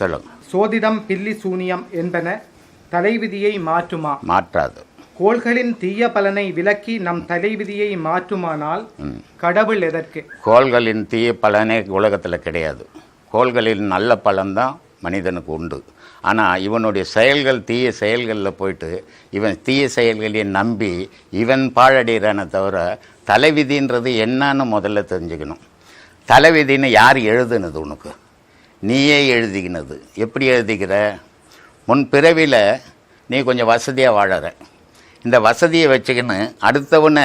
சொல்லுங்க. சோதிடம் பில்லி சூனியம் என்பன தலைவிதியை மாற்றுமா? மாற்றாது. கோள்களின் தீய பலனை விலக்கி நம் தலைவிதியை மாற்றுமானால் கடவுள் எதற்கு? கோள்களின் தீய பலனே உலகத்தில் கிடையாது. கோள்களின் நல்ல பலன்தான் மனிதனுக்கு உண்டு. ஆனால் இவனுடைய செயல்கள் தீய செயல்களில் போயிட்டு இவன் தீய செயல்களையே நம்பி இவன் பாழடைகிறானே தவிர தலைவிதின்றது என்னன்னு முதல்ல தெரிஞ்சுக்கணும். தலைவிதின்னு யார் எழுதுனது உனக்கு? நீயே எழுதிக்கினது எப்படி எழுதிக்கிற முன் பிறவியில் நீ கொஞ்சம் வசதியாக வாழற. இந்த வசதியை வச்சுக்கின்னு அடுத்தவனை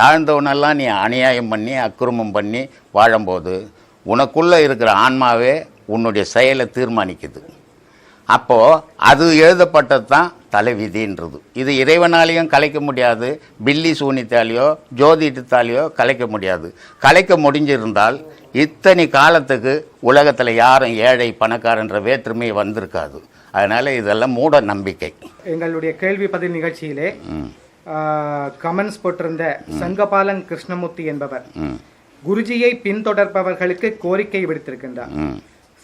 தாழ்ந்தவனெல்லாம் நீ அநியாயம் பண்ணி அக்கிரமம் பண்ணி வாழும்போது உனக்குள்ளே இருக்கிற ஆன்மாவே உன்னுடைய செயலை தீர்மானிக்குது. அப்போது அது எழுதப்பட்டது தான் தலைவிதின்றது. இது இறைவனாலையும் கலைக்க முடியாது. பில்லி சூனித்தாலேயோ ஜோதிடத்தாலேயோ கலைக்க முடியாது. கலைக்க முடிஞ்சிருந்தால் இத்தனை காலத்துக்கு உலகத்தில் யாரும் ஏழை பணக்காரன்ற வேற்றுமை வந்திருக்காது. அதனால் இதெல்லாம் மூட நம்பிக்கை. எங்களுடைய கேள்வி பதில் நிகழ்ச்சியிலே கமெண்ட்ஸ் போட்டிருந்த சங்கபாலன் கிருஷ்ணமூர்த்தி என்பவர் குருஜியை பின்தொடர்பவர்களுக்கு கோரிக்கை விடுத்திருக்கின்றார்.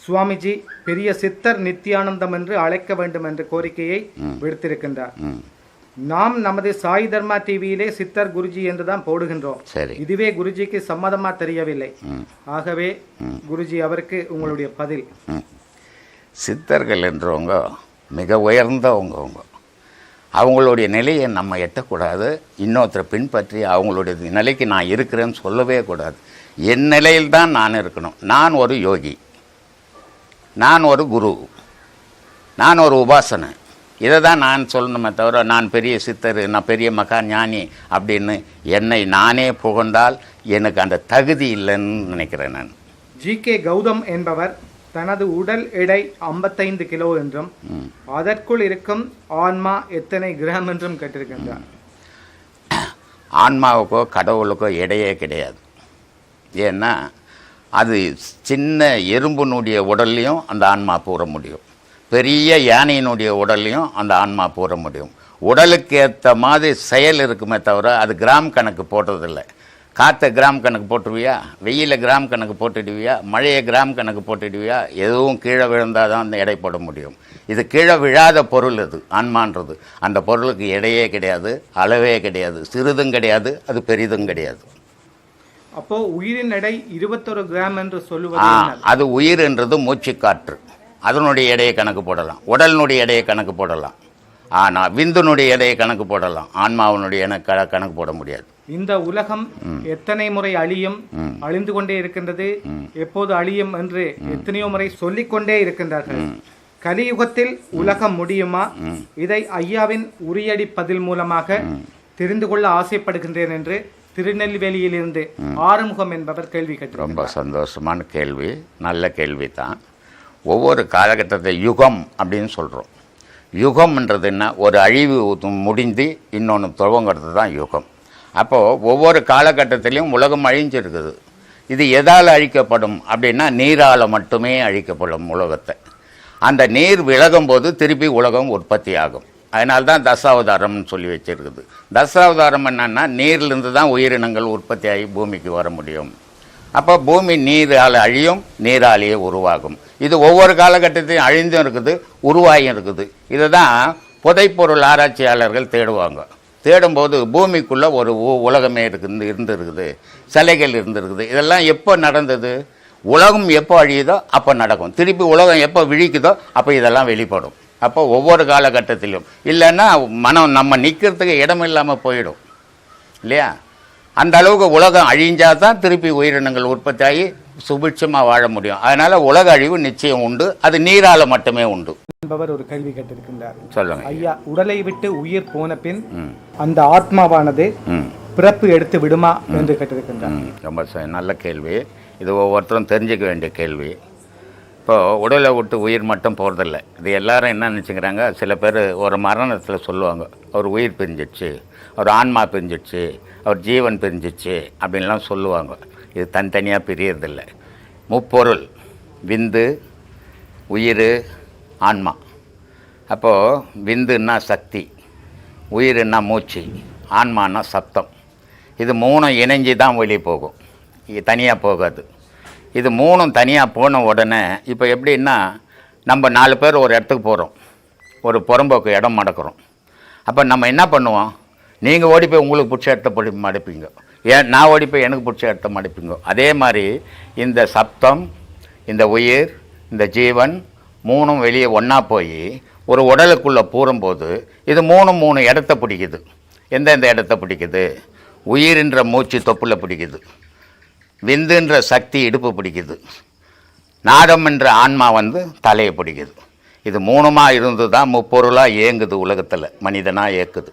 சுவாமிஜி பெரிய சித்தர் நித்யானந்தம் என்று அழைக்க வேண்டும் என்ற கோரிக்கையை விடுத்திருக்கின்றார். நாம் நமது சாய் தர்மா டிவியிலே சித்தர் குருஜி என்று தான் போடுகின்றோம். சரி. இதுவே குருஜிக்கு சம்மதமா தெரியவில்லை. ஆகவே குருஜி அவருக்கு உங்களுடைய பதில். சித்தர்கள் என்றவங்க மிக உயர்ந்தவங்க அவங்க அவங்களுடைய நிலையை நம்ம எட்டக்கூடாது. இன்னொருத்தரை பின்பற்றி அவங்களுடைய நிலைக்கு நான் இருக்கிறேன்னு சொல்லவே கூடாது. என் நிலையில் தான் நான் இருக்கணும். நான் ஒரு யோகி. நான் ஒரு குரு. நான் ஒரு உபாசனை இதை தான் நான் சொல்லணுமே தவிர நான் பெரிய சித்தர் நான் பெரிய மகா ஞானி அப்படின்னு என்னை நானே புகழ்ந்தால் எனக்கு அந்த தகுதி இல்லைன்னு நினைக்கிறேன் நான். ஜி கே கௌதம் என்பவர் தனது உடல் எடை 55 கிலோ என்றும் அதற்குள் இருக்கும் ஆன்மா எத்தனை கிராம் என்றும் கேட்டிருக்கின்றார். ஆன்மாவுக்கோ கடவுளுக்கோ இடையே கிடையாது. ஏன்னா அது சின்ன எறும்புனுடைய உடல்லையும் அந்த ஆன்மா பூர முடியும். பெரிய யானையினுடைய உடல்லையும் அந்த ஆன்மா பூர முடியும். உடலுக்கு ஏற்ற மாதிரி செயல் இருக்குமே தவிர அது கிராம் கணக்கு போட்டதில்லை. காற்றை கிராம் கணக்கு போட்டுருவியா? வெயில கிராம் கணக்கு போட்டுடுவியா? மழையை கிராம் கணக்கு போட்டுடுவியா? எதுவும் கீழே விழுந்தால் தான் அந்த எடை போட முடியும். இது கீழே விழாத பொருள் இது ஆன்மான்றது. அந்த பொருளுக்கு எடையே கிடையாது அளவே கிடையாது. சிறிதும் கிடையாது அது பெரிதும் கிடையாது. அப்போ உயிரின் எடை 21 கிராம் என்று சொல்லுவது ஆ என்ன? அது உயிர்ன்றது மூச்சுக்காற்று. அதனுடைய எடையை கணக்கு போடலாம். உடலினுடைய எடையை கணக்கு போடலாம். ஆனால் விந்துனுடைய எடையை கணக்கு போடலாம். ஆன்மாவினுடைய என க- கணக்கு போட முடியாது. இந்த உலகம் எத்தனை முறை அழியும் அழிந்து கொண்டே இருக்கின்றது எப்போது அழியும் என்று எத்தனையோ முறை சொல்லிக்கொண்டே இருக்கின்றார்கள். கலியுகத்தில் உலகம் முடியுமா? இதை ஐயாவின் உரியடி பதில் மூலமாக தெரிந்து கொள்ள ஆசைப்படுகின்றேன் என்று திருநெல்வேலியிலிருந்து ஆறுமுகம் என்பவர் கேள்வி கேட்டிருக்கிறார் ரொம்ப சந்தோஷமான கேள்வி. நல்ல கேள்வி தான் ஒவ்வொரு காலகட்டத்தை யுகம் அப்படின்னு சொல்கிறோம் யுகம்ன்றது என்ன? ஒரு அழிவு முடிந்து இன்னொன்று துவங்கிறது தான் யுகம். அப்போது ஒவ்வொரு காலகட்டத்திலையும் உலகம் அழிஞ்சிருக்குது. இது எதால் அழிக்கப்படும் அப்படின்னா நீரால் மட்டுமே அழிக்கப்படும் உலகத்தை. அந்த நீர் விலகும் போது திருப்பி உலகம் உற்பத்தி ஆகும். அதனால தான் தசாவதாரம்னு சொல்லி வச்சிருக்குது. தசாவதாரம் என்னன்னா நீர்லேருந்து தான் உயிரினங்கள் உற்பத்தி ஆகி பூமிக்கு வர முடியும். அப்போ பூமி நீரால் அழியும் நீராலேயே உருவாகும். இது ஒவ்வொரு காலகட்டத்தையும் அழிந்தும் இருக்குது உருவாகியும் இருக்குது. இதை தான் புதைப்பொருள் ஆராய்ச்சியாளர்கள் தேடுவாங்க. தேடும்போது பூமிக்குள்ளே ஒரு உ- உலகமே இருக்கு இருந்திருக்குது. சிலைகள் இருந்திருக்குது. இதெல்லாம் எப்போ நடந்தது? உலகம் எப்போ அழியுதோ அப்போ நடக்கும். திருப்பி உலகம் எப்போ விழிக்குதோ அப்போ இதெல்லாம் வெளிப்படும். அப்போ ஒவ்வொரு காலகட்டத்திலும். இல்லைன்னா மனம் நம்ம நிற்கிறதுக்கு இடம் இல்லாமல் போயிடும். இல்லையா? அந்த அளவுக்கு உலகம் அழிஞ்சா தான் திருப்பி உயிரினங்கள் உற்பத்தி ஆகி சுபிட்சமாக வாழ முடியும். அதனால் உலக அழிவு நிச்சயம் உண்டு. அது நீரால் மட்டுமே உண்டு. என்பவர் ஒரு கேள்வி கேட்டிருக்கின்றார். சொல்லுங்க. ஐயா உடலை விட்டு உயிர் போன பின் அந்த ஆத்மாவானது பிறப்பு எடுத்து விடுமா என்று கேட்டிருக்கின்றார். ரொம்ப நல்ல கேள்வி. இது ஒவ்வொருத்தரும் தெரிஞ்சுக்க வேண்டிய கேள்வி. இப்போ உடலை விட்டு உயிர் மட்டும் போகிறதில்ல இது எல்லாரும் என்ன நினச்சிக்கிறாங்க? சில பேர் ஒரு மரணத்தில் சொல்லுவாங்க. அவர் உயிர் பிரிஞ்சிடுச்சு அவர் ஆன்மா பிரிஞ்சிடுச்சு அவர் ஜீவன் பிரிஞ்சிச்சு அப்படின்லாம் சொல்லுவாங்க. இது தனித்தனியாக பிரியறதில்லை. முப்பொருள் விந்து உயிர் ஆன்மா. அப்போது விந்துன்னா சக்தி உயிர்னா மூச்சு ஆன்மானா சப்தம். இது மூணும் இணைஞ்சு தான் வெளியே போகும். இது தனியாக போகாது. இது மூணும் தனியாக போன உடனே இப்போ எப்படின்னா நம்ம நாலு பேர் ஒரு இடத்துக்கு போகிறோம் ஒரு புறம்போக்கு இடம் மடக்கிறோம். அப்போ நம்ம என்ன பண்ணுவோம்? நீங்கள் ஓடி போய் உங்களுக்கு பிடிச்ச இடத்த போய் மடிப்பீங்க. ஏன் நான் ஓடி போய் எனக்கு பிடிச்ச இடத்த மடிப்பீங்க. அதே மாதிரி இந்த சப்தம் இந்த உயிர் இந்த ஜீவன் மூணும் வெளியே ஒன்றா போய் ஒரு உடலுக்குள்ளே பூரும்போது இது மூணு மூணு இடத்த பிடிக்குது. எந்தெந்த இடத்த பிடிக்குது? உயிரின்ற மூச்சு தொப்புல பிடிக்குது. விந்துன்ற சக்தி இடுப்பு பிடிக்குது. நாடம் என்ற ஆன்மா வந்து தலையை பிடிக்குது. இது மூணுமாக இருந்து தான் முப்பொருளாக இயங்குது உலகத்தில் மனிதனாக இயக்குது.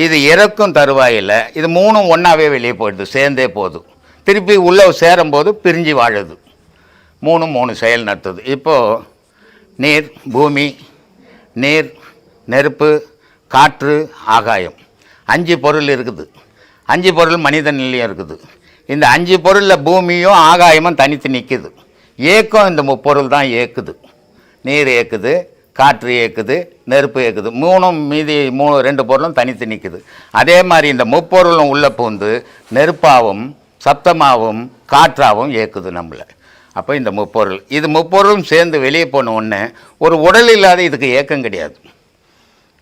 இது இறக்கும் தருவாயில் இது மூணும் ஒன்றாவே வெளியே போயிடுது சேர்ந்தே போகுது. திருப்பி உள்ளே சேரும்போது பிரிஞ்சு வாழுது. மூணு மூணு செயல் நடத்துது. இப்போது நீர் பூமி நீர் நெருப்பு காற்று ஆகாயம். அஞ்சு பொருள் இருக்குது. அஞ்சு பொருள் மனிதனிலையும் இருக்குது. இந்த அஞ்சு பொருளில் பூமியும் ஆகாயமும் தனித்து நிற்குது ஏக்கம் இந்த முப்பொருள் தான் ஏக்குது நீர் ஏக்குது காற்று ஏக்குது நெருப்பு ஏக்குது மூணும் மீதி மூணு ரெண்டு பொருளும் தனித்து நிற்குது அதே மாதிரி இந்த முப்பொருளும் உள்ளே பூந்து நெருப்பாகவும் சப்தமாகவும் காற்றாகவும் ஏக்குது நம்மளை. அப்போ இந்த முப்பொருள். இது முப்பொருளும் சேர்ந்து வெளியே போன உடனே ஒரு உடல் இல்லாத இதுக்கு ஏக்கம் கிடையாது.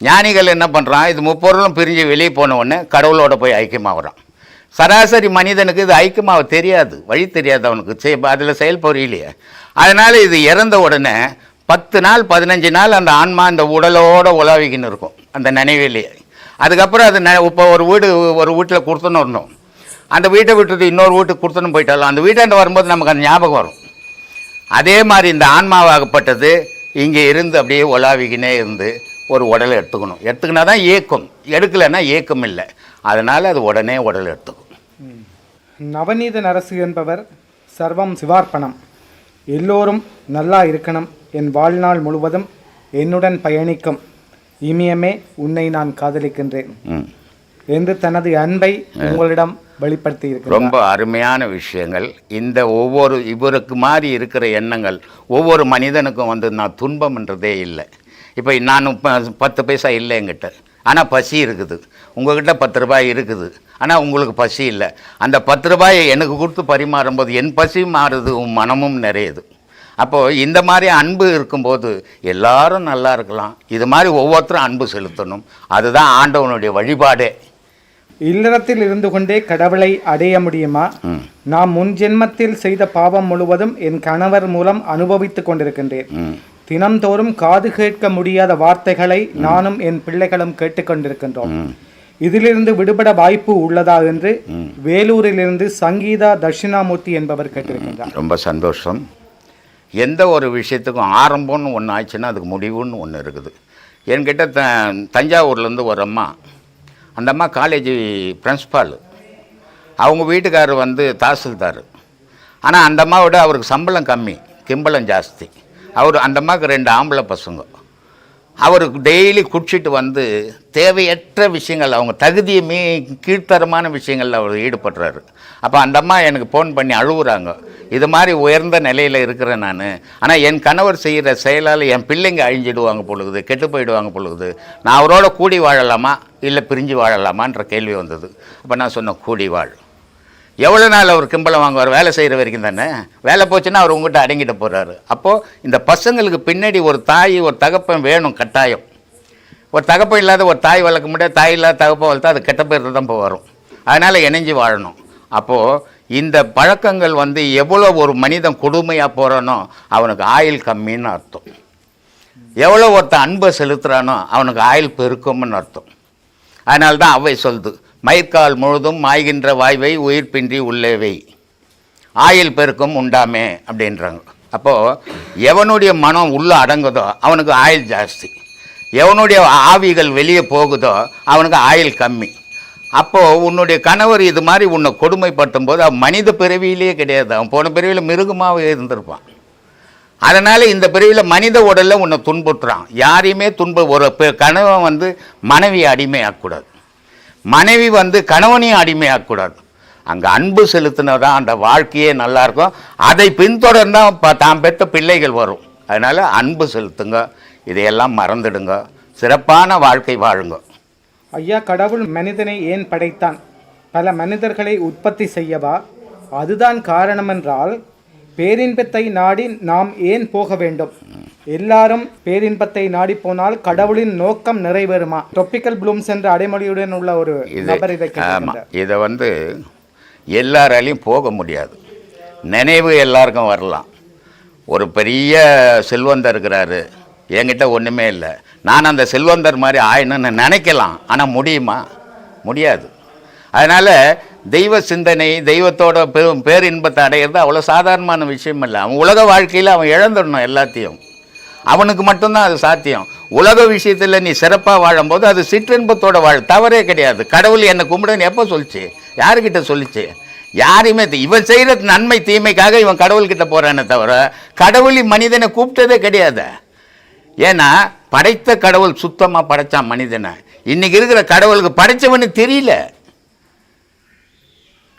ஞானிகள் என்ன பண்ணுறான் இது முப்பொருளும் பிரிஞ்சு வெளியே போன உடனே கடவுளோட போய் ஐக்கியமாகறான். சராசரி மனிதனுக்கு இது ஐக்கியமாக தெரியாது. வழி தெரியாது அவனுக்கு அதில் செயல் புரியலையே அதனால் இது இறந்த உடனே பத்து நாள் பதினஞ்சு நாள் அந்த ஆன்மா அந்த உடலோட உலாவிக்கின்னு இருக்கும். அந்த நினைவிலேயே அதுக்கப்புறம் அது ந இப்போ ஒரு வீடு ஒரு வீட்டில் கொடுத்துன்னு வரணும் அந்த வீட்டை விட்டுட்டு இன்னொரு வீட்டுக்கு கொடுத்துன்னு போயிட்டாலும் அந்த வீட்டாண்ட வரும்போது நமக்கு அந்த ஞாபகம் வரும். அதே மாதிரி இந்த ஆன்மாவாகப்பட்டது இங்கே இருந்து அப்படியே உலாவிக்கினே இருந்து ஒரு உடலை எடுத்துக்கணும். எடுத்துக்கினா தான் ஏக்கம் எடுக்கலைன்னா ஏக்கம் இல்லை. அதனால் அது உடனே உடல் எடுத்துக்கும். நவநீத நரசு என்பவர் சர்வம் சிவார்ப்பணம். எல்லோரும் நல்லா இருக்கணும். என் வாழ்நாள் முழுவதும் என்னுடன் பயணிக்கும் இமயமே உன்னை நான் காதலிக்கின்றேன். என்று தனது அன்பை உங்களிடம் வெளிப்படுத்தி ரொம்ப அருமையான விஷயங்கள். இந்த ஒவ்வொரு இவருக்கு மாதிரி இருக்கிற எண்ணங்கள் ஒவ்வொரு மனிதனுக்கும் வந்து நான் துன்பம்ன்றதே இல்லை. இப்போ நான் பத்து பைசா இல்லை என்கிட்ட. ஆனால் பசி இருக்குது. உங்ககிட்ட பத்து ரூபாய் இருக்குது. ஆனால் உங்களுக்கு பசி இல்லை. அந்த பத்து ரூபாயை எனக்கு கொடுத்து பரிமாறும்போது என் பசி மாறுது உன் மனமும் நிறையுது. அப்போது இந்த மாதிரி அன்பு இருக்கும்போது எல்லாரும் நல்லா இருக்கலாம். இது மாதிரி ஒவ்வொருத்தரும் அன்பு செலுத்தணும். அதுதான் ஆண்டவனுடைய வழிபாடே. இல்லறத்தில் இருந்து கொண்டே கடவுளை அடைய முடியுமா? நான் முன் ஜென்மத்தில் செய்த பாவம் முழுவதும் என் கணவர் மூலம் அனுபவித்துக் கொண்டிருக்கின்றேன். தினம்தோறும் காது கேட்க முடியாத வார்த்தைகளை நானும் என் பிள்ளைகளும் கேட்டுக்கொண்டிருக்கின்றோம். இதிலிருந்து விடுபட வாய்ப்பு உள்ளதா என்று வேலூரிலிருந்து சங்கீதா தட்சிணாமூர்த்தி என்பவர் கேட்டிருக்கின்றார். ரொம்ப சந்தோஷம். எந்த ஒரு விஷயத்துக்கும் ஆரம்பம்னு ஒன்று ஆச்சுன்னா அதுக்கு முடிவுன்னு ஒன்று இருக்குது. என்கிட்ட த தஞ்சாவூர்லேருந்து ஒரு அம்மா அந்த அம்மா காலேஜ் பிரின்ஸ்பால் அவங்க வீட்டுக்காரர் வந்து தாசில்தார். ஆனால் அந்த அம்மாவோட அவருக்கு சம்பளம் கம்மி கிம்பளம் ஜாஸ்தி. அவர் அந்த அம்மாவுக்கு ரெண்டு ஆம்பளை பசங்க. அவருக்கு டெய்லி குடிச்சிட்டு வந்து தேவையற்ற விஷயங்கள் அவங்க தகுதியை மீ கீழ்த்தரமான விஷயங்களில் அவர் ஈடுபடுறாரு. அப்போ அந்த அம்மா எனக்கு ஃபோன் பண்ணி அழுகுறாங்க. இது மாதிரி உயர்ந்த நிலையில் இருக்கிறேன் நான். ஆனால் என் கணவர் செய்கிற செயலால் என் பிள்ளைங்க அழிஞ்சிடுவாங்க பொழுது கெட்டு போயிடுவாங்க பொழுது நான் அவரோட கூடி வாழலாமா? இல்லை பிரிஞ்சு வாழலாமான்ற கேள்வி வந்தது. அப்போ நான் சொன்னேன் கூடி வாழ். எவ்வளோ நாள் அவர் கிம்பளம் வாங்குவார்? வேலை செய்கிற வரைக்கும் தானே. வேலை போச்சுன்னா அவர் உங்கள்கிட்ட அடங்கிட்டு போகிறாரு அப்போது இந்த பசங்களுக்கு பின்னாடி ஒரு தாய் ஒரு தகப்பன் வேணும் கட்டாயம். ஒரு தகப்பன் இல்லாத ஒரு தாய் வளர்க்க முடியாது. தாய் இல்லாத தகப்பன் வளர்த்தா அது கெட்ட பேர் தான் போய் வரும். அதனால் இணைஞ்சு வாழணும். அப்போது இந்த பழக்கங்கள் வந்து எவ்வளோ ஒரு மனிதன் கொடுமையாக போகிறானோ அவனுக்கு ஆயில் கம்மின்னு அர்த்தம். எவ்வளோ ஒருத்தன் அன்பை செலுத்துகிறானோ அவனுக்கு ஆயில் பெருக்கும்னு அர்த்தம். அதனால தான் அவை சொல்லுது மயிர்கால் முழுதும் மாய்கின்ற வாய்வை உயிர் பின்றி உள்ளேவை ஆயில் பெருக்கம் உண்டாமே அப்படின்றாங்க. அப்போது எவனுடைய மனம் உள்ளே அடங்குதோ அவனுக்கு ஆயில் ஜாஸ்தி. எவனுடைய ஆவிகள் வெளியே போகுதோ அவனுக்கு ஆயில் கம்மி. அப்போது உன்னுடைய கணவர் இது மாதிரி உன்னை கொடுமைப்படுத்தும் போது அவன் மனித பிறவியிலேயே கிடையாது. அவன் போன பிறவியில் மிருகமாகவே இருந்திருப்பான். அதனால் இந்த பிரிவில் மனித உடலில் உன்னை துன்புறுத்துறான் யாரையுமே துன்ப ஒரு பெ- கணவன் வந்து மனைவியை அடிமையாக்கக்கூடாது. மனைவி வந்து கணவனையும் அடிமையாக்கக்கூடாது அங்கே அன்பு செலுத்தினதான் அந்த வாழ்க்கையே நல்லா இருக்கும். அதை பின்தொடர்ந்தால் இப்போ தாம் பெற்ற பிள்ளைகள் வரும். அதனால் அன்பு செலுத்துங்க. இதையெல்லாம் மறந்துடுங்க. சிறப்பான வாழ்க்கை வாழுங்க. ஐயா கடவுள் மனிதனை ஏன் படைத்தான்? பல மனிதர்களை உற்பத்தி செய்யவா? அதுதான் காரணமென்றால் பேரின்பத்தை நாடி நாம் ஏன் போக வேண்டும்? எல்லாரும் பேரின்பத்தை நாடி போனால் கடவுளின் நோக்கம் நிறைவேறுமா? டொப்பிக்கல் ப்ளூம்ஸ் என்ற அடைமொழியுடன் உள்ள ஒரு இது நபர் இதை ஆமாம். இதை வந்து எல்லாராலையும் போக முடியாது. நினைவு எல்லாருக்கும் வரலாம். ஒரு பெரிய செல்வந்தர் இருக்கிறாரு. என்கிட்ட ஒன்றுமே இல்லை. நான் அந்த செல்வந்தர் மாதிரி ஆயணும்னு நினைக்கலாம். ஆனால் முடியுமா? முடியாது. அதனால் தெய்வ சிந்தனை தெய்வத்தோட பெ பேரின்பத்தை அடையிறது அவ்வளோ சாதாரணமான விஷயம் இல்லை. அவன் உலக வாழ்க்கையில் அவன் இழந்துடணும் எல்லாத்தையும். அவனுக்கு மட்டும்தான் அது சாத்தியம். உலக விஷயத்தில் நீ சிறப்பாக வாழும்போது அது சிற்றின்பத்தோட வாழ் தவறே கிடையாது. கடவுள் என்னை கும்பிடுன்னு எப்போ சொல்லிச்சு? யாருக்கிட்ட சொல்லிச்சு? யாரையுமே இவன் செய்கிற நன்மை தீமைக்காக இவன் கடவுள்கிட்ட போகிறானே தவிர கடவுளி மனிதனை கூப்பிட்டதே கிடையாது. ஏன்னா படைத்த கடவுள் சுத்தமாக படைச்சான் மனிதனை. இன்றைக்கி இருக்கிற கடவுளுக்கு படைத்தவனு தெரியல.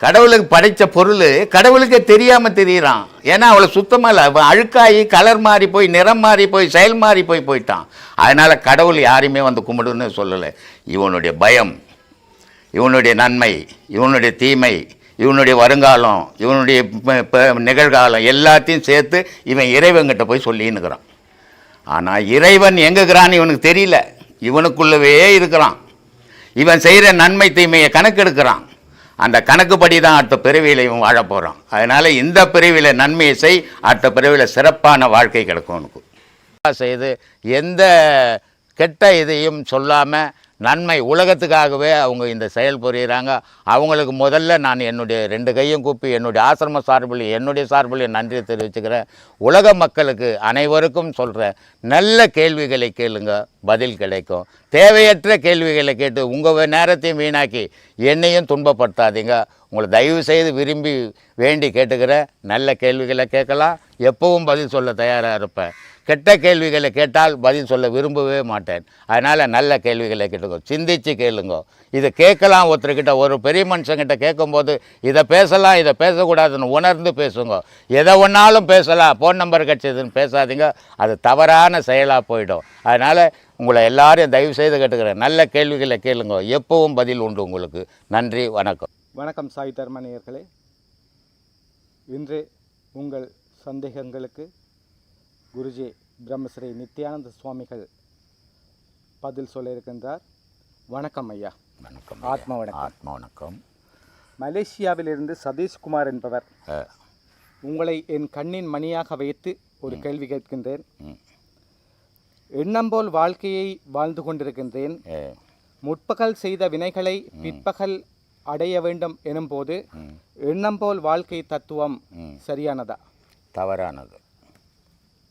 கடவுளுக்கு படைத்த பொருள் கடவுளுக்கே தெரியாமல் தெரியுறான். ஏன்னா அவளை சுத்தமாக இல்லை. அழுக்காகி கலர் மாறி போய் நிறம் மாறி போய் செயல் மாறி போய் போயிட்டான். அதனால் கடவுள் யாரையுமே வந்து கும்பிடுன்னு சொல்லலை. இவனுடைய பயம் இவனுடைய நன்மை இவனுடைய தீமை இவனுடைய வருங்காலம் இவனுடைய நிகழ்காலம் எல்லாத்தையும் சேர்த்து இவன் இறைவன்கிட்ட போய் சொல்லின்னுக்கிறான். ஆனால் இறைவன் எங்கேக்கிறான்னு இவனுக்கு தெரியல. இவனுக்குள்ளவே இருக்கிறான். இவன் செய்கிற நன்மை தீமையை கணக்கெடுக்கிறான். அந்த கணக்குப்படி தான் அடுத்த பிறவியிலையும் வாழ போகிறோம் அதனால் இந்த பிறவியில் நன்மையை செய் அடுத்த பிறவியில் சிறப்பான வாழ்க்கை கிடைக்கும் உனக்கு. செய்து எந்த கெட்ட இதையும் சொல்லாமல் நன்மை உலகத்துக்காகவே அவங்க இந்த செயல் புரியுறாங்க. அவங்களுக்கு முதல்ல நான் என்னுடைய ரெண்டு கையும் கூப்பி என்னுடைய ஆசிரம சார்பில் என்னுடைய சார்பில் நன்றி தெரிவிச்சுக்கிறேன். உலக மக்களுக்கு அனைவருக்கும் சொல்கிறேன் நல்ல கேள்விகளை கேளுங்க பதில் கிடைக்கும். தேவையற்ற கேள்விகளை கேட்டு உங்கள் நேரத்தையும் வீணாக்கி என்னையும் துன்பப்படுத்தாதீங்க. உங்களை தயவு செய்து விரும்பி வேண்டி கேட்டுக்கிறேன். நல்ல கேள்விகளை கேட்கலாம். எப்பவும் பதில் சொல்ல தயாராக இருப்பேன். கெட்ட கேள்விகளை கேட்டால் பதில் சொல்ல விரும்பவே மாட்டேன். அதனால் நல்ல கேள்விகளை கேட்டுக்கோ. சிந்தித்து கேளுங்க. இதை கேட்கலாம் ஒருத்தர்கிட்ட. ஒரு பெரிய மனுஷங்கிட்ட கேட்கும்போது இதை பேசலாம் இதை பேசக்கூடாதுன்னு உணர்ந்து பேசுங்க. எதை ஒன்றாலும் பேசலாம். ஃபோன் நம்பர் கிடச்சதுன்னு பேசாதீங்க. அது தவறான செயலாக போயிடும். அதனால் உங்களை எல்லாரையும் தயவு செய்து கேட்டுக்கிறேன். நல்ல கேள்விகளை கேளுங்க. எப்பவும் பதில் உண்டு உங்களுக்கு. நன்றி வணக்கம். வணக்கம் சாய் தர்மநேயர்களே இன்று உங்கள் சந்தேகங்களுக்கு குருஜி பிரம்மஸ்ரீ நித்யானந்த சுவாமிகள் பதில் சொல்ல இருக்கின்றார் வணக்கம் ஐயா. வணக்கம் ஆத்ம வணக்கம். ஆத்மா வணக்கம். மலேசியாவிலிருந்து சதீஷ்குமார் என்பவர் உங்களை என் கண்ணின் மணியாக வைத்து ஒரு கேள்வி கேட்கின்றேன். எண்ணம் போல் வாழ்க்கையை வாழ்ந்து கொண்டிருக்கின்றேன். முற்பகல் செய்த வினைகளை பிற்பகல் அடைய வேண்டும் எனும்போது. எண்ணம் போல் வாழ்க்கை தத்துவம். சரியானதா? தவறானது.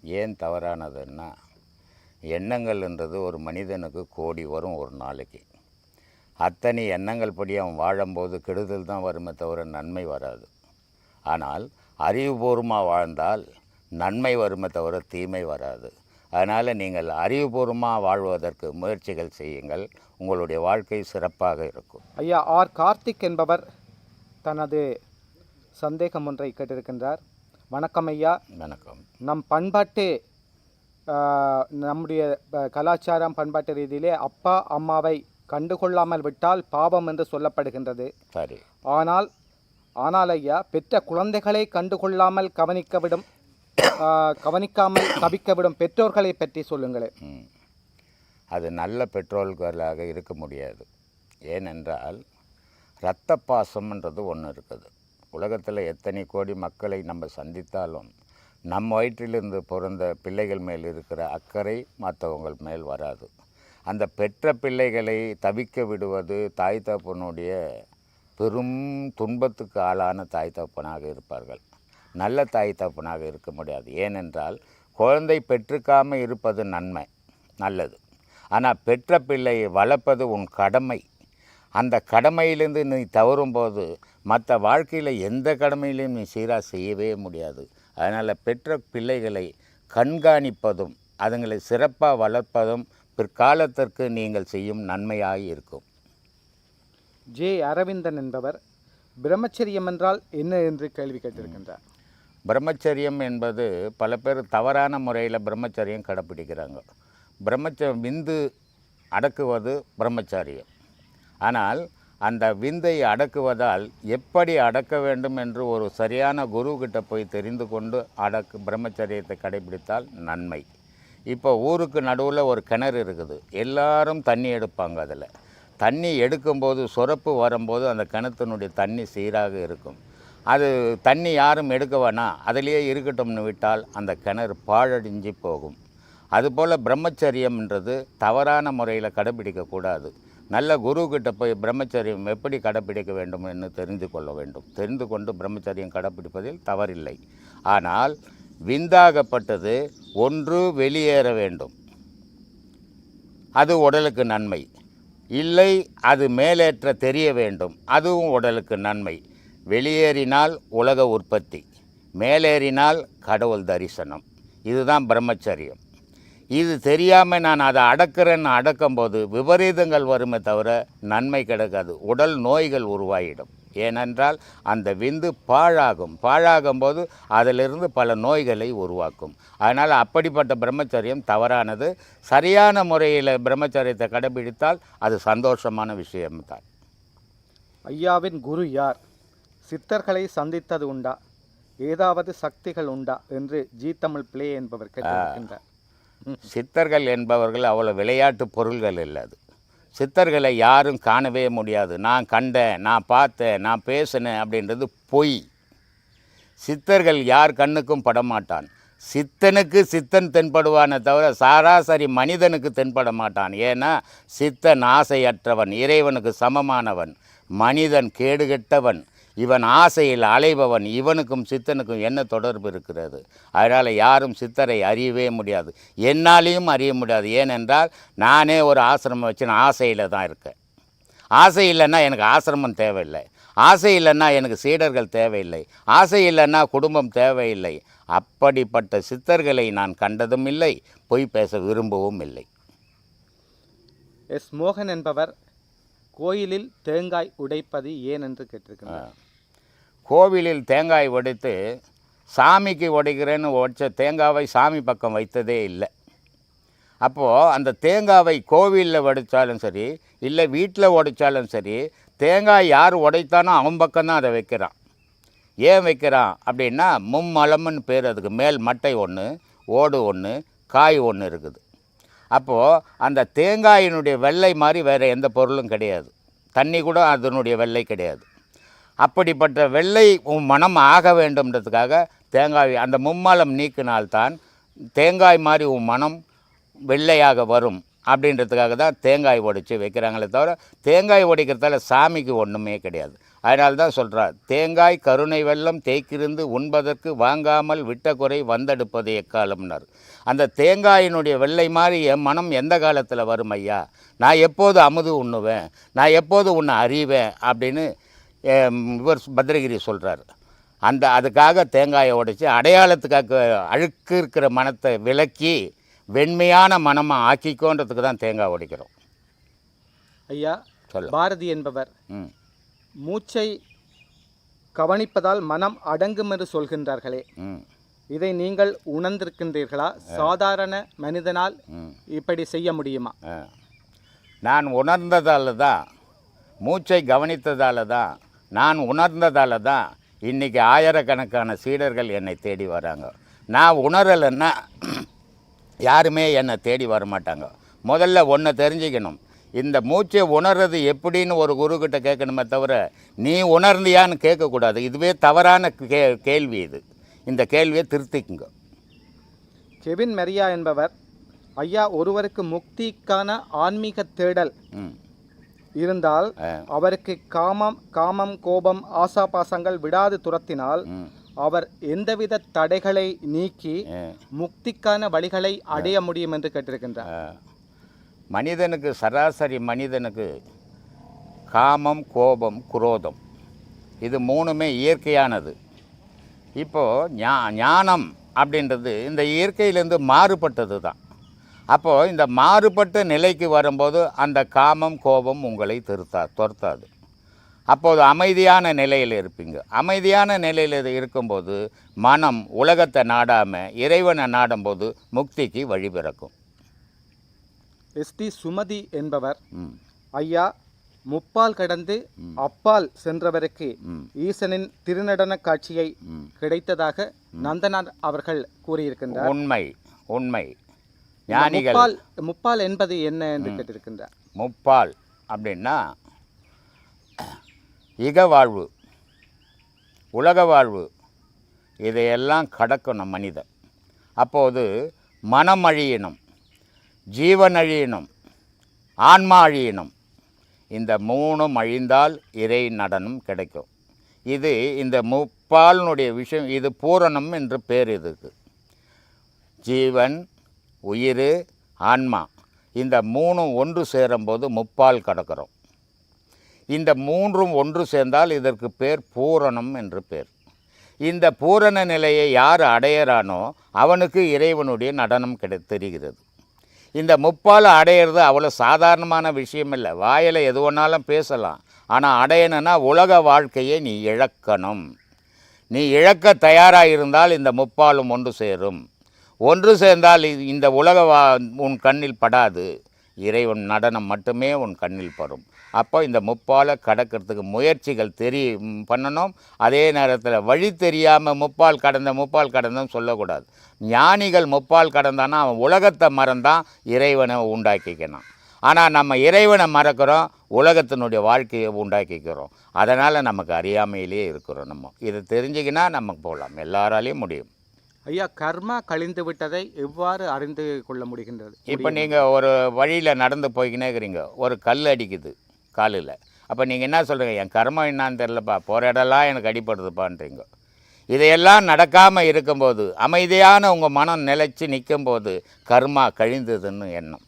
ஏன் தவறானதுன்னா எண்ணங்கள்ன்றது ஒரு மனிதனுக்கு கோடி வரும் ஒரு நாளைக்கு. அத்தனை எண்ணங்கள் படி அவன் வாழும்போது கெடுதல் தான் வருமே தவிர நன்மை வராது. ஆனால் அறிவுபூர்வமாக வாழ்ந்தால் நன்மை வருமே தவிர தீமை வராது. அதனால் நீங்கள் அறிவுபூர்வமாக வாழ்வதற்கு முயற்சிகள் செய்யுங்கள். உங்களுடைய வாழ்க்கை சிறப்பாக இருக்கும். ஐயா ஆர் கார்த்திக் என்பவர் தனது சந்தேகம் ஒன்றை கேட்டிருக்கின்றார். வணக்கம் ஐயா. வணக்கம். நம் பண்பாட்டு நம்முடைய கலாச்சாரம் பண்பாட்டு ரீதியிலே அப்பா அம்மாவை கண்டுகொள்ளாமல் விட்டால் பாவம் என்று சொல்லப்படுகின்றது. சரி. ஆனால் ஆனால் ஐயா பெற்ற குழந்தைகளை கண்டுகொள்ளாமல் கவனிக்க விடும் ஆஹ், கவனிக்காமல் தவிக்க விடும் பெற்றோர்களை பற்றி சொல்லுங்களேன். அது நல்ல பெட்ரோல்களாக இருக்க முடியாது. ஏனென்றால் இரத்த பாசம்ன்றது ஒன்று இருக்குது. உலகத்தில் எத்தனை கோடி மக்களை நம்ம சந்தித்தாலும் நம் வயிற்றிலிருந்து பிறந்த பிள்ளைகள் மேல் இருக்கிற அக்கறை மற்றவங்கள் மேல் வராது. அந்த பெற்ற பிள்ளைகளை தவிக்க விடுவது தாய் தகப்பனுடைய பெரும் துன்பத்துக்கு ஆளான தாய் தகப்பனாக இருப்பார்கள். நல்ல தாய் தகப்பனாக இருக்க முடியாது. ஏனென்றால் குழந்தை பெற்றுக்காமல் இருப்பது நன்மை நல்லது. ஆனால் பெற்ற பிள்ளையை வளர்ப்பது உன் கடமை. அந்த கடமையிலிருந்து நீ தவறும்போது மற்ற வாழ்க்கையில் எந்த கடமையிலையும் நீ சீராக செய்யவே முடியாது. அதனால் பெற்ற பிள்ளைகளை கண்காணிப்பதும் அதுங்களை சிறப்பாக வளர்ப்பதும் பிற்காலத்திற்கு நீங்கள் செய்யும் நன்மையாக இருக்கும். ஜே அரவிந்தன் என்பவர் பிரம்மச்சரியம் என்றால் என்ன என்று கேள்வி கேட்டிருக்கின்றார். பிரம்மச்சரியம் என்பது பல பேர் தவறான முறையில் பிரம்மச்சரியம் கடைப்பிடிக்கிறாங்க. பிரம்மச்ச விந்து அடக்குவது பிரம்மச்சரியம். ஆனால் அந்த விந்தை அடக்குவதால் எப்படி அடக்க வேண்டும் என்று ஒரு சரியான குருக்கிட்ட போய் தெரிந்து கொண்டு அடக்கு பிரம்மச்சரியத்தை கடைபிடித்தால் நன்மை. இப்போ ஊருக்கு நடுவில் ஒரு கிணறு இருக்குது. எல்லாரும் தண்ணி எடுப்பாங்க அதில். தண்ணி எடுக்கும்போது சுரப்பு வரும்போது அந்த கிணத்தினுடைய தண்ணி சீராக இருக்கும். அது தண்ணி யாரும் எடுக்க வேணாம் அதிலேயே இருக்கட்டும்னு விட்டால் அந்த கிணறு பாழடைஞ்சு போகும். அதுபோல் பிரம்மச்சரியம்ன்றது தவறான முறையில் கடைபிடிக்கக்கூடாது நல்ல குருக்கிட்ட போய் பிரம்மச்சரியம் எப்படி கடைப்பிடிக்க வேண்டும் என்று தெரிந்து கொள்ள வேண்டும். தெரிந்து கொண்டு பிரம்மச்சரியம் கடைப்பிடிப்பதில் தவறில்லை. ஆனால் விந்தாகப்பட்டது ஒன்று வெளியேற வேண்டும். அது உடலுக்கு நன்மை. இல்லை அது மேலேற்ற தெரிய வேண்டும். அதுவும் உடலுக்கு நன்மை. வெளியேறினால் உலக உற்பத்தி. மேலேறினால் கடவுள் தரிசனம். இதுதான் பிரம்மச்சரியம். இது தெரியாமல் நான் அதை அடக்கிறேன்னு அடக்கும்போது விபரீதங்கள் வருமே தவிர நன்மை கிடைக்காது. உடல் நோய்கள் உருவாகிடும் ஏனென்றால் அந்த விந்து பாழாகும். பாழாகும் போது அதிலிருந்து பல நோய்களை உருவாக்கும். அதனால் அப்படிப்பட்ட பிரம்மச்சரியம் தவறானது. சரியான முறையில் பிரம்மச்சரியத்தை கடைபிடித்தால் அது சந்தோஷமான விஷயம்தான் ஐயாவின் குரு யார்? சித்தர்களை சந்தித்தது உண்டா? ஏதாவது சக்திகள் உண்டா? என்று ஜி தமிழ் பிளே என்பவர் கேட்டிருக்கின்றார். சித்தர்கள் என்பவர்கள் அவ்வளோ விளையாட்டு பொருள்கள் இல்லை சித்தர்களை யாரும் காணவே முடியாது. நான் கண்டேன் நான் பார்த்தேன் நான் பேசினேன் அப்படின்றது பொய். சித்தர்கள் யார் கண்ணுக்கும் படமாட்டான். சித்தனுக்கு சித்தன் தென்படுவானே தவிர சராசரி மனிதனுக்கு தென்பட மாட்டான் ஏன்னா சித்தன் ஆசையற்றவன் இறைவனுக்கு சமமானவன். மனிதன் கேடுகெட்டவன். இவன் ஆசையில் அலைபவன் இவனுக்கும் சித்தனுக்கும் என்ன தொடர்பு இருக்கிறது? அதனால் யாரும் சித்தரை அறியவே முடியாது. என்னாலையும் அறிய முடியாது. ஏனென்றால் நானே ஒரு ஆசிரமம் வச்சு நான் ஆசையில் தான் இருக்கேன். ஆசை இல்லைன்னா எனக்கு ஆசிரமம் தேவையில்லை. ஆசை இல்லைன்னா எனக்கு சீடர்கள் தேவையில்லை. ஆசை இல்லைன்னா குடும்பம் தேவையில்லை. அப்படிப்பட்ட சித்தர்களை நான் கண்டதும் இல்லை. பொய் பேச விரும்பவும் இல்லை. எஸ் மோகன் என்பவர் கோயிலில் தேங்காய் உடைப்பது ஏன் என்று கேட்டிருக்கிறார் கோவிலில் தேங்காய் உடைத்து சாமிக்கு உடைக்கிறேன்னு உடைச்ச தேங்காவை சாமி பக்கம் வைத்ததே இல்லை. அப்போது அந்த தேங்காவை கோவிலில் உடைச்சாலும் சரி இல்லை வீட்டில் உடைச்சாலும் சரி தேங்காய் யார் உடைத்தானோ அவன் பக்கம்தான் அதை வைக்கிறான். ஏன் வைக்கிறான் அப்படின்னா மும்மலம்னு பேர் அதுக்கு மேல் மட்டை ஒன்று ஓடு ஒன்று காய் ஒன்று இருக்குது. அப்போது அந்த தேங்காயினுடைய வெள்ளை மாதிரி வேறு எந்த பொருளும் கிடையாது. தண்ணி கூட அதனுடைய வெள்ளை கிடையாது. அப்படிப்பட்ட வெள்ளை உன் மனம் ஆக வேண்டும்ன்றதுக்காக தேங்காய் அந்த மும்மலம் நீக்கினால்தான் தேங்காய் மாதிரி உன் மனம் வெள்ளையாக வரும் அப்படின்றதுக்காக தான் தேங்காய் உடைச்சி வைக்கிறாங்களே தவிர தேங்காய் உடைக்கிறதால சாமிக்கு ஒன்றுமே கிடையாது. அதனால தான் சொல்கிறார் தேங்காய் கருணை வெள்ளம் தேய்க்கிருந்து உண்பதற்கு வாங்காமல் விட்ட குறை வந்தெடுப்பது எக்காலம்னார். அந்த தேங்காயினுடைய வெள்ளை மாதிரி என் மனம் எந்த காலத்தில் வரும் ஐயா? நான் எப்போது அமுது உண்ணுவேன்? நான் எப்போது உன்னை அறிவேன்? அப்படின்னு இவர் பத்ரகிரி சொல்கிறார் அந்த அதுக்காக தேங்காயை உடைச்சி அடையாளத்துக்காக அழுக்கு இருக்கிற மனத்தை விலக்கி வெண்மையான மனமாக ஆக்கிக்கோன்றதுக்கு தான் தேங்காய் உடைக்கிறோம். ஐயா சொல்லு பாரதி என்பவர் மூச்சை கவனிப்பதால் மனம் அடங்கும் என்று சொல்கின்றார்களே. இதை நீங்கள் உணர்ந்திருக்கின்றீர்களா? சாதாரண மனிதனால் இப்படி செய்ய முடியுமா. நான் உணர்ந்ததால தான் மூச்சை கவனித்ததால தான் நான் உணர்ந்ததால தான் இன்றைக்கி ஆயிரக்கணக்கான சீடர்கள் என்னை தேடி வராங்க. நான் உணரலைன்னா யாருமே என்னை தேடி வர மாட்டாங்க முதல்ல ஒன்றை தெரிஞ்சுக்கணும். இந்த மூச்சை உணர்றது எப்படின்னு ஒரு குருக்கிட்ட கேட்கணுமே தவிர நீ உணர்ந்தியான்னு கேட்கக்கூடாது. இதுவே தவறான கே கேள்வி இது. இந்த கேள்வியை திருத்திக்குங்க. கெவின் மெரியா என்பவர் ஐயா ஒருவருக்கு முக்திக்கான ஆன்மீக தேடல் ம். இருந்தால். அவருக்கு காமம் காமம் கோபம் ஆசாபாசங்கள் விடாது துரத்தினால் அவர் எந்தவித தடைகளை நீக்கி. முக்திக்கான வழிகளை அடைய முடியும் என்று கேட்டிருக்கின்றார். மனிதனுக்கு சராசரி மனிதனுக்கு காமம் கோபம் குரோதம் இது மூணுமே இயற்கையானது இப்போது ஞா ஞானம் அப்படின்றது இந்த இயற்கையிலேருந்து மாறுபட்டது தான் அப்போது இந்த மாறுபட்ட நிலைக்கு வரும்போது அந்த காமம் கோபம் உங்களை திருத்தா துரத்தாது. அப்போது அமைதியான நிலையில் இருப்பீங்க. அமைதியான நிலையில் இருக்கும்போது மனம் உலகத்தை நாடாமல் இறைவனை நாடும்போது முக்திக்கு வழி பிறக்கும். எஸ்டி சுமதி என்பவர் ஐயா முப்பால் கடந்து அப்பால் சென்றவருக்கு ஈசனின் திருநடன காட்சியை கிடைத்ததாக நந்தனார் அவர்கள் கூறியிருக்கின்றார். உண்மை உண்மை. ஞானிகள். முப்பால் முப்பால் என்பது என்ன என்று கேட்டிருக்கின்றார். முப்பால் அப்படின்னா இக வாழ்வு உலக வாழ்வு இதையெல்லாம் கடக்கணும் மனிதன் அப்போது மனம் அழியணும் ஜீவன் அழியணும் ஆன்மா அழியணும். இந்த மூணும் அழிந்தால் இறை நடனம் கிடைக்கும். இது இந்த முப்பாலினுடைய விஷயம் இது பூரணம் என்று பேர் இதுக்கு ஜீவன் உயிர் ஆன்மா. இந்த மூணும் ஒன்று சேரும்போது முப்பால் கடக்கிறோம். இந்த மூன்றும் ஒன்று சேர்ந்தால் இதற்கு பேர் பூரணம் என்று பேர். இந்த பூரண நிலையை யார் அடையிறானோ அவனுக்கு இறைவனுடைய நடனம் கிடை தெரிகிறது. இந்த முப்பால் அடையிறது அவ்வளோ சாதாரணமான விஷயம் இல்லை. வாயில் எது வேணாலும் பேசலாம். ஆனால் அடையணுன்னா உலக வாழ்க்கையை நீ இழக்கணும். நீ இழக்க தயாராக இருந்தால் இந்த முப்பாலும் ஒன்று சேரும். ஒன்று சேர்ந்தால் இந்த உலக வா உன் கண்ணில் படாது. இறைவன் நடனம் மட்டுமே உன் கண்ணில் படும். அப்போ இந்த முப்பாலை கடக்கிறதுக்கு முயற்சிகள் தெரிய பண்ணணும். அதே நேரத்தில் வழி தெரியாமல் முப்பால் கடந்த முப்பால் கடந்தன்னு சொல்லக்கூடாது. ஞானிகள் முப்பால் கடந்தானா அவன் உலகத்தை மறந்தான் இறைவனை உண்டாக்கிக்கணும். ஆனால் நம்ம இறைவனை மறக்கிறோம் உலகத்தினுடைய வாழ்க்கையை உண்டாக்கிக்கிறோம். அதனால் நமக்கு அறியாமையிலே இருக்கிறோம் நம்ம. இதை தெரிஞ்சுக்கினா நமக்கு போகலாம். எல்லாராலையும் முடியும். ஐயா கர்மா கழிந்து விட்டதை எவ்வாறு அறிந்து கொள்ள முடிகின்றது? இப்போ நீங்கள் ஒரு வழியில் நடந்து போய்க்கினே இருக்கிறீங்க ஒரு கல் அடிக்குது காலில். அப்போ நீங்கள் என்ன சொல்கிறீங்க என் கர்மம் என்னான்னு தெரிலப்பா போகிற இடம்லாம் எனக்கு அடிப்படுதுப்பான்றீங்க இதையெல்லாம் நடக்காமல் இருக்கும்போது அமைதியான உங்கள் மனம் நிலைச்சு நிற்கும்போது கர்மா கழிந்ததுன்னு எண்ணம்.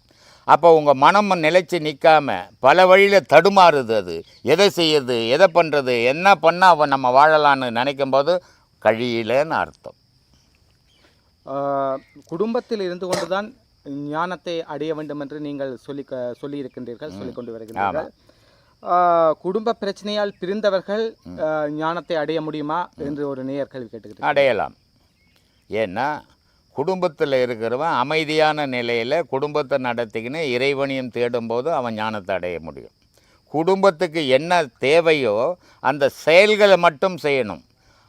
அப்போ உங்கள் மனம் நிலைச்சு நிற்காம பல வழியில் தடுமாறுது அது. எதை செய்யுது? எதை பண்ணுறது என்ன பண்ணால் நம்ம வாழலான்னு நினைக்கும் போது கழியலன்னு அர்த்தம். குடும்பத்தில் இருந்து கொண்டுதான் ஞானத்தை அடைய வேண்டும் என்று நீங்கள் சொல்லி சொல்லி இருக்கின்றீர்கள் சொல்லிக் கொண்டு வருகின்றீர்கள். குடும்ப பிரச்சனையால் பிரிந்தவர்கள் ஞானத்தை அடைய முடியுமா என்று ஒரு நேயர் கேள்வி கேட்டுக்கிறேன் அடையலாம். ஏன்னா குடும்பத்தில் இருக்கிறவன் அமைதியான நிலையில் குடும்பத்தை நடத்திக்கின்னு இறைவனையும் தேடும்போது அவன் ஞானத்தை அடைய முடியும். குடும்பத்துக்கு என்ன தேவையோ அந்த செயல்களை மட்டும் செய்யணும்.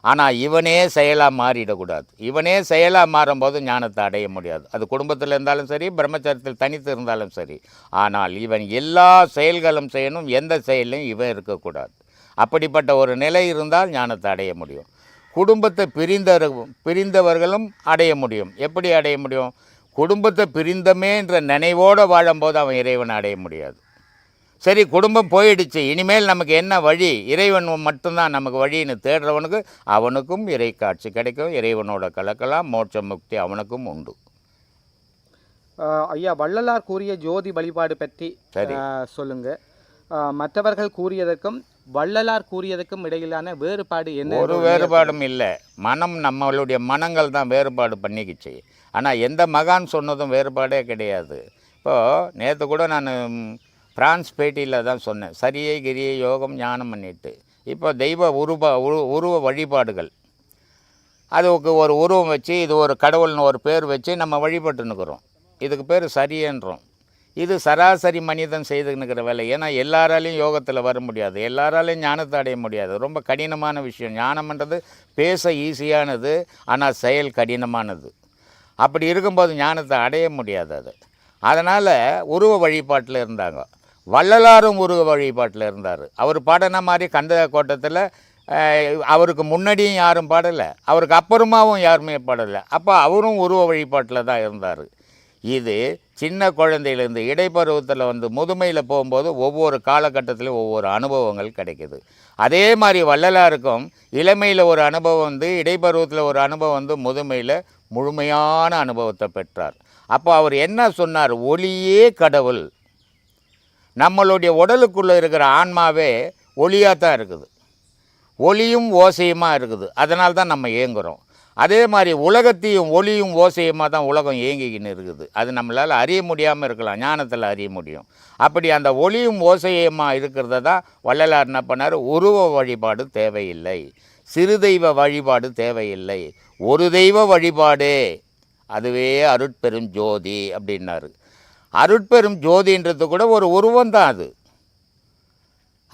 ஆனால் இவனே செயலாக மாறிடக்கூடாது. இவனே செயலாக மாறும்போது ஞானத்தை அடைய முடியாது. அது குடும்பத்தில் இருந்தாலும் சரி பிரம்மச்சரியத்தில் தனித்து இருந்தாலும் சரி. ஆனால் இவன் எல்லா செயல்களும் செய்யணும் எந்த செயலையும் இவன் இருக்கக்கூடாது. அப்படிப்பட்ட ஒரு நிலை இருந்தால் ஞானத்தை அடைய முடியும். குடும்பத்தை பிரிந்தவர் பிரிந்தவர்களும் அடைய முடியும். எப்படி அடைய முடியும்? குடும்பத்தை பிரிந்தமே என்ற நினைவோடு வாழும்போது அவன் இறைவனை அடைய முடியாது. சரி குடும்பம் போயிடுச்சு. இனிமேல் நமக்கு என்ன வழி? இறைவன் மட்டும்தான் நமக்கு வழின்னு தேடுறவனுக்கு அவனுக்கும் இறை காட்சி கிடைக்கும். இறைவனோட கலக்கலாம் மோட்ச முக்தி அவனுக்கும் உண்டு. ஐயா வள்ளலார் கூறிய ஜோதி வழிபாடு பற்றி சொல்லுங்க. மற்றவர்கள் கூறியதற்கும் வள்ளலார் கூறியதற்கும் இடையிலான வேறுபாடு என்ன ஒரு வேறுபாடும் இல்லை. மனம் நம்மளுடைய மனங்கள் தான் வேறுபாடு பண்ணிக்கிச்சு. ஆனால் எந்த மகான் சொன்னதும் வேறுபாடே கிடையாது. இப்போது நேற்று கூட நான் பிரான்ஸ் பேட்டியில் தான் சொன்னேன். சரியை கிரியை யோகம் ஞானம் பண்ணிட்டு. இப்போ தெய்வ உருவ உரு உருவ வழிபாடுகள். அதுக்கு ஒரு உருவம் வச்சு இது ஒரு கடவுள்னு ஒரு பேர் வச்சு நம்ம வழிபட்டுன்னுக்குறோம். இதுக்கு பேர் சரியன்றோம். இது சராசரி மனிதன் செய்துன்னுக்கிற வேலை. ஏன்னா எல்லாராலையும் யோகத்தில் வர முடியாது. எல்லாராலையும் ஞானத்தை அடைய முடியாது. ரொம்ப கடினமான விஷயம். ஞானம்ன்றது பேச ஈஸியானது ஆனால் செயல் கடினமானது. அப்படி இருக்கும்போது ஞானத்தை அடைய முடியாது அது. அதனால் உருவ வழிபாட்டில் இருந்தாங்க. வள்ளலாரும் உருவ வழிபாட்டில் இருந்தார். அவர் பாடின மாதிரி கந்த கோட்டத்தில் அவருக்கு முன்னாடியும் யாரும் பாடலை அவருக்கு அப்புறமாவும் யாருமே பாடலை. அப்போ அவரும் உருவ வழிபாட்டில் தான் இருந்தார். இது சின்ன குழந்தையிலேருந்து இடைப்பருவத்தில் வந்து முதுமையில் போகும்போது ஒவ்வொரு காலகட்டத்திலும் ஒவ்வொரு அனுபவங்கள் கிடைக்குது. அதே மாதிரி வள்ளலாருக்கும் இளமையில் ஒரு அனுபவம் வந்து இடைப்பருவத்தில் ஒரு அனுபவம் வந்து முதுமையில் முழுமையான அனுபவத்தை பெற்றார். அப்போ அவர் என்ன சொன்னார்? ஒளியே கடவுள். நம்மளுடைய உடலுக்குள்ளே இருக்கிற ஆன்மாவே ஒளியாக தான் இருக்குது. ஒளியும் ஓசையுமா இருக்குது. அதனால தான் நம்ம இயங்குகிறோம் அதே மாதிரி உலகத்தையும் ஒளியும் ஓசையுமா தான் உலகம் ஏங்கிக்கின்னு இருக்குது. அது நம்மளால் அறிய முடியாமல் இருக்கலாம். ஞானத்தில் அறிய முடியும். அப்படி அந்த ஒளியும் ஓசையுமா இருக்கிறத தான் வள்ளலார் என்ன பண்ணார்? உருவ வழிபாடு தேவையில்லை. சிறு தெய்வ வழிபாடு தேவையில்லை. ஒரு தெய்வ வழிபாடே அதுவே அருட்பெரும் ஜோதி அப்படின்னாரு. அருட்பெரும் ஜோதின்றது கூட ஒரு உருவம் தான் அது.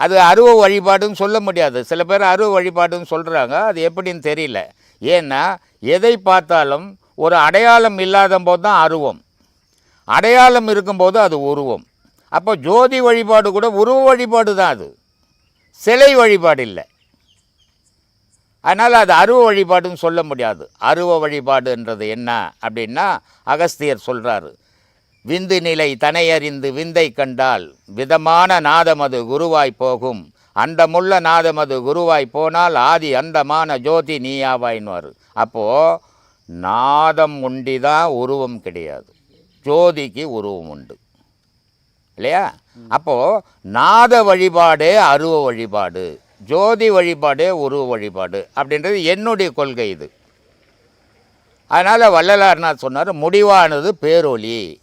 அது அருவ வழிபாடுன்னு சொல்ல முடியாது. சில பேர் அருவ வழிபாடுன்னு சொல்கிறாங்க அது எப்படின்னு தெரியல. ஏன்னா எதை பார்த்தாலும் ஒரு அடையாளம் இல்லாத போது தான் அருவம். அடையாளம் இருக்கும்போது அது உருவம். அப்போ ஜோதி வழிபாடு கூட உருவ வழிபாடு தான் அது. சிலை வழிபாடு இல்லை. அதனால் அது அருவ வழிபாடுன்னு சொல்ல முடியாது. அருவ வழிபாடுன்றது என்ன அப்படின்னா அகஸ்தியர் சொல்கிறாரு விந்து நிலை தனையறிந்து விந்தை கண்டால் விதமான நாதமது குருவாய் போகும். அண்டமுள்ள நாதமது குருவாய் போனால் ஆதி அண்டமான ஜோதி நீயாவாயின்வார். அப்போது நாதம் உண்டி தான் உருவம் கிடையாது. ஜோதிக்கு உருவம் உண்டு. இல்லையா? அப்போது நாத வழிபாடே அருவ வழிபாடு ஜோதி வழிபாடே உருவ வழிபாடு அப்படின்றது என்னுடைய கொள்கை இது. அதனால் வள்ளலார்னா சொன்னார்? முடிவானது பேரொலி.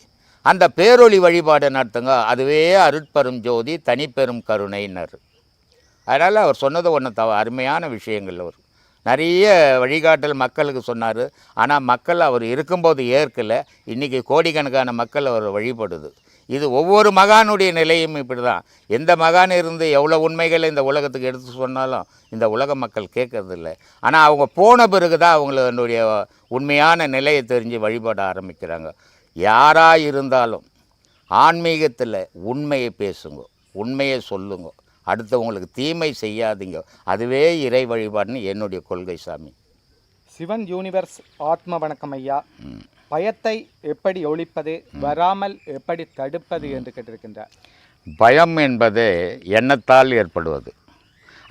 அந்த பேரொளி வழிபாடு நடத்துங்க. அதுவே அருட்பெரும் ஜோதி தனிப்பெரும் கருணைன்னர் அதனால் அவர் சொன்னது ஒன்று தவ அருமையான விஷயங்கள் அவர். நிறைய வழிகாட்டல் மக்களுக்கு சொன்னார். ஆனால் மக்கள் அவர் இருக்கும்போது ஏற்கலை. இன்றைக்கி கோடிக்கணக்கான மக்கள் அவர் வழிபடுது. இது ஒவ்வொரு மகானுடைய நிலையும் இப்படி தான் எந்த மகான் இருந்து எவ்வளோ உண்மைகளை இந்த உலகத்துக்கு எடுத்து சொன்னாலும் இந்த உலக மக்கள் கேட்கறதில்ல. ஆனால் அவங்க போன பிறகு தான் அவங்களுடைய உண்மையான நிலையை தெரிஞ்சு வழிபட ஆரம்பிக்கிறாங்க. யாராக இருந்தாலும் ஆன்மீகத்தில் உண்மையை பேசுங்க உண்மையை சொல்லுங்க. அடுத்தவங்களுக்கு தீமை செய்யாதீங்க. அதுவே இறை வழிபாடுன்னு என்னுடைய கொள்கை சாமி. சிவன் யூனிவர்ஸ் ஆத்ம வணக்கம் ஐயா. பயத்தை எப்படி ஒழிப்பது வராமல் எப்படி தடுப்பது என்று கேட்டிருக்கின்றார். பயம் என்பது எண்ணத்தால் ஏற்படுவது.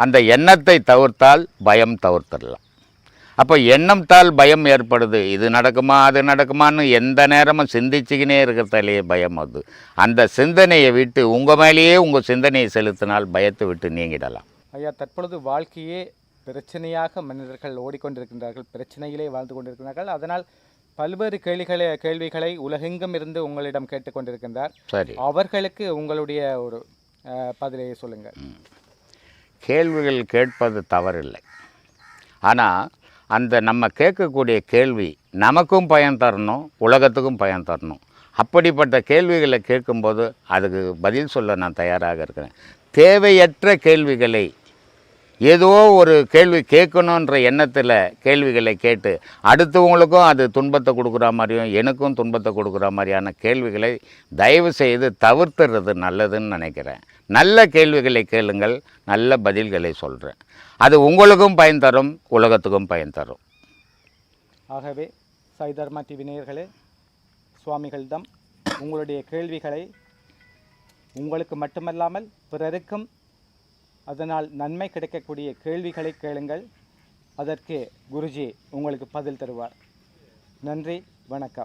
அந்த எண்ணத்தை தவிர்த்தால் பயம் தவிர்த்திடலாம். அப்போ எண்ணத்தால் பயம் ஏற்படுது. இது நடக்குமா அது நடக்குமான்னு எந்த நேரமும் சிந்திச்சுக்கினே இருக்கிறதாலேயே பயம் அது. அந்த சிந்தனையை விட்டு உங்கள் மேலேயே உங்கள் சிந்தனையை செலுத்தினால் பயத்தை விட்டு நீங்கிடலாம். ஐயா தற்பொழுது வாழ்க்கையே பிரச்சனையாக மனிதர்கள் ஓடிக்கொண்டிருக்கின்றார்கள் பிரச்சனையிலே வாழ்ந்து கொண்டிருக்கிறார்கள் அதனால் பல்வேறு கேள்விகளை கேள்விகளை உலகெங்கும் இருந்து உங்களிடம் கேட்டுக்கொண்டிருக்கின்றார். சரி. அவர்களுக்கு உங்களுடைய ஒரு அஹ், பதிலை சொல்லுங்கள். கேள்விகள் கேட்பது தவறில்லை. ஆனால் அந்த நம்ம கேட்கக்கூடிய கேள்வி நமக்கும் பயன் தரணும் உலகத்துக்கும் பயன் தரணும். அப்படிப்பட்ட கேள்விகளை கேட்கும்போது அதுக்கு பதில் சொல்ல நான் தயாராக இருக்கிறேன். தேவையற்ற கேள்விகளை ஏதோ ஒரு கேள்வி கேட்கணுன்ற எண்ணத்தில் கேள்விகளை கேட்டு அடுத்தவங்களுக்கும் அது துன்பத்தை கொடுக்குற மாதிரியும் எனக்கும் துன்பத்தை கொடுக்குற மாதிரியான கேள்விகளை தயவு செய்து தவிர்த்துறது நல்லதுன்னு நினைக்கிறேன். நல்ல கேள்விகளை கேளுங்கள் நல்ல பதில்களை சொல்கிறேன் அது உங்களுக்கும் பயன் தரும் உலகத்துக்கும் பயன் தரும். ஆகவே சைதர்மா டிவி நேயர்களே சுவாமிகளிடம் உங்களுடைய கேள்விகளை உங்களுக்கு மட்டுமல்லாமல் பிறருக்கும் அதனால் நன்மை கிடைக்கக்கூடிய கேள்விகளை கேளுங்கள். அதற்கு குருஜி உங்களுக்கு பதில் தருவார். நன்றி வணக்கம்.